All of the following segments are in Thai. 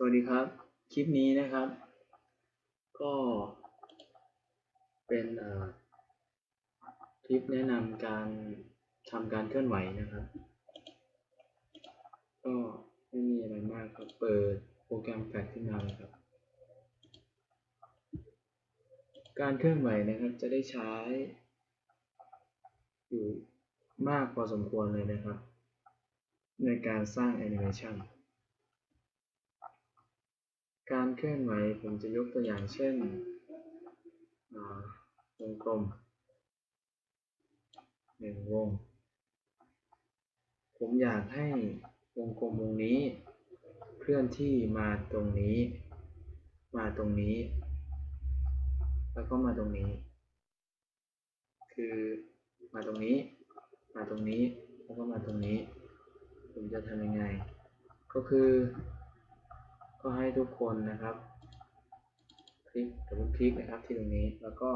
สวัสดีครับ คลิปนี้นะครับ ก็เป็นคลิปแนะนำการทำการเคลื่อนไหวนะครับ ก็ไม่มีอะไรมากครับเปิดโปรแกรมแฟลชขึ้นมาเลยครับ การเคลื่อนไหวนะครับจะได้ใช้อยู่มากพอสมควรเลยนะครับ ในการสร้างแอนิเมชัน การเคลื่อนไหวผมจะยกตัวอย่างเช่นวงกลมหนึ่งวง ผมอยากให้วงกลมวงนี้ เคลื่อนที่มาตรงนี้ มาตรงนี้ แล้วก็มาตรงนี้ คือมาตรงนี้ มาตรงนี้ แล้วก็มาตรงนี้ ผมจะทำยังไง ก็คือ ก็ให้ทุกคนนะครับ คลิกดับเบิลคลิกนะครับที่ตรงนี้แล้วก็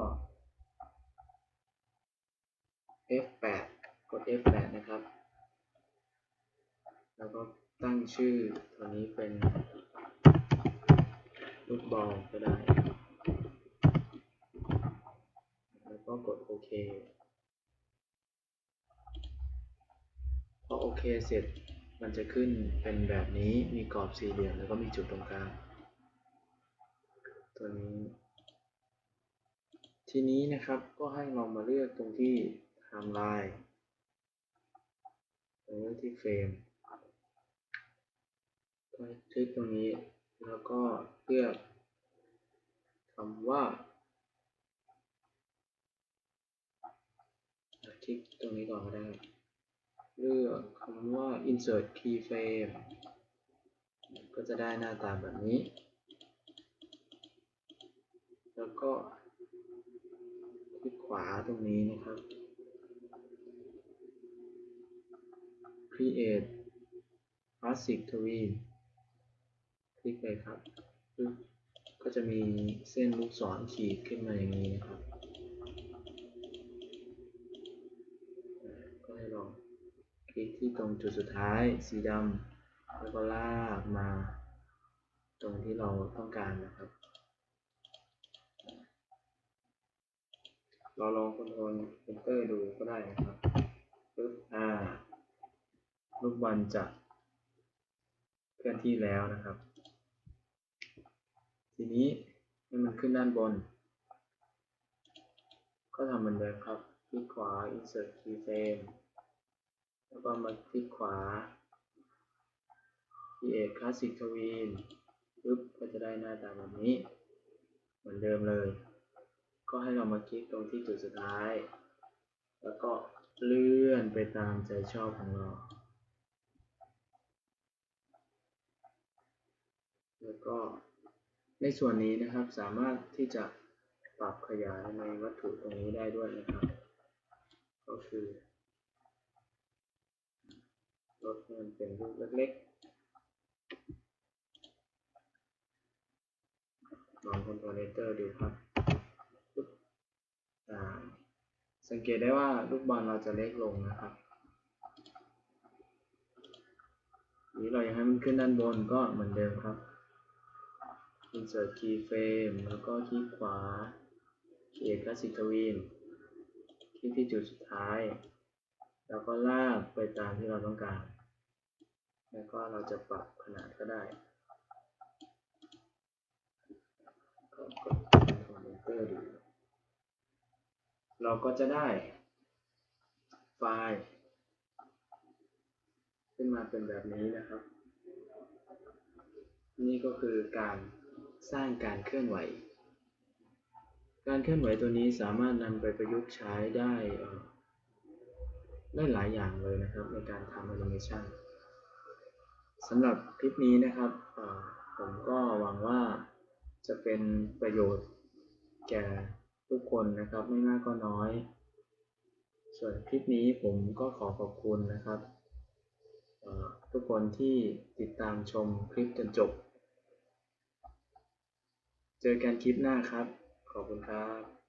F8 กด F8 นะครับ แล้วก็ตั้งชื่อตัวนี้เป็นลูกบอลก็ได้ แล้วก็กดโอเค พอโอเคเสร็จ มันจะขึ้นเป็นแบบนี้มีกรอบสี่เหลี่ยมแล้วก็มีจุดตรงกลาง ตัวนี้ ทีนี้นะครับก็ให้เรามาเลือกตรงที่ไทม์ไลน์ตรงนี้ที่เฟรมก็คลิกตรงนี้แล้วก็เลือกคำว่าคลิกตรงนี้ก่อนก็ได้ เลือกคำว่า insert keyframe ก็จะได้หน้าตาแบบนี้ แล้วก็คลิกขวาตรงนี้นะครับ create classic tween คลิกไปครับ ก็จะมีเส้นลูกศรขีดขึ้นมาอย่างนี้นะครับ ก็ให้ลองค ลิกที่ตรงจุดสุดท้ายสีดำแล้วก็ลากมา ตรงที่เราต้องการนะครับ เราลองคอนโทรลเอนเตอร์ดูก็ได้นะครับปึ๊บอ่าลูกบอลจะเคลื่อนที่แล้วนะครับ ทีนี้ให้มันขึ้นด้านบน ก็ทำเหมือนเดิมครับคลิกขวา insert keyframe แล้วก็มาคลิกขวา create classic tween ปึ๊บก็จะได้หน้าตาแบบนี้ เหมือนเดิมเลย ก็ให้เรามาคลิกตรงที่จุดสุดท้าย แล้วก็เลื่อนไปตามใจชอบของเรา แล้วก็ในส่วนนี้นะครับสามารถที่จะปรับขยายในวัตถุตรงนี้ได้ด้วยนะครับ ก็คือ ลดให้มันเป็นรูปเล็กๆลองคอนโทรลเตอร์ดูครับปึ๊บอ่าสังเกตได้ว่าลูกบอลเราจะเล็กลงนะครับนี้เราอยากให้มันขึ้นด้านบนก็เหมือนเดิมครับ insert keyframe แล้วก็คลิกขวา create classic tween คลิกที่จุดสุดท้าย แล้วก็ลากไปตามที่เราต้องการ ก็เราจะปรับขนาดก็ได้ก็กด Ctrl Enter ดูเราก็จะได้ไฟล์ ขึ้นมาเป็นแบบนี้นะครับ นี่ก็คือการสร้างการเคลื่อนไหว การเคลื่อนไหวตัวนี้สามารถนำไปประยุกต์ใช้ได้ได้หลายอย่างเลยนะครับในการทำแอนิเมชัน สำหรับคลิปนี้นะครับผมก็หวังว่าจะเป็นประโยชน์แก่ทุกคนนะครับไม่มากก็น้อย ส่วนคลิปนี้ผมก็ขอขอบคุณนะครับ ทุกคนที่ติดตามชมคลิปจนจบ เจอกันคลิปหน้าครับ ขอบคุณครับ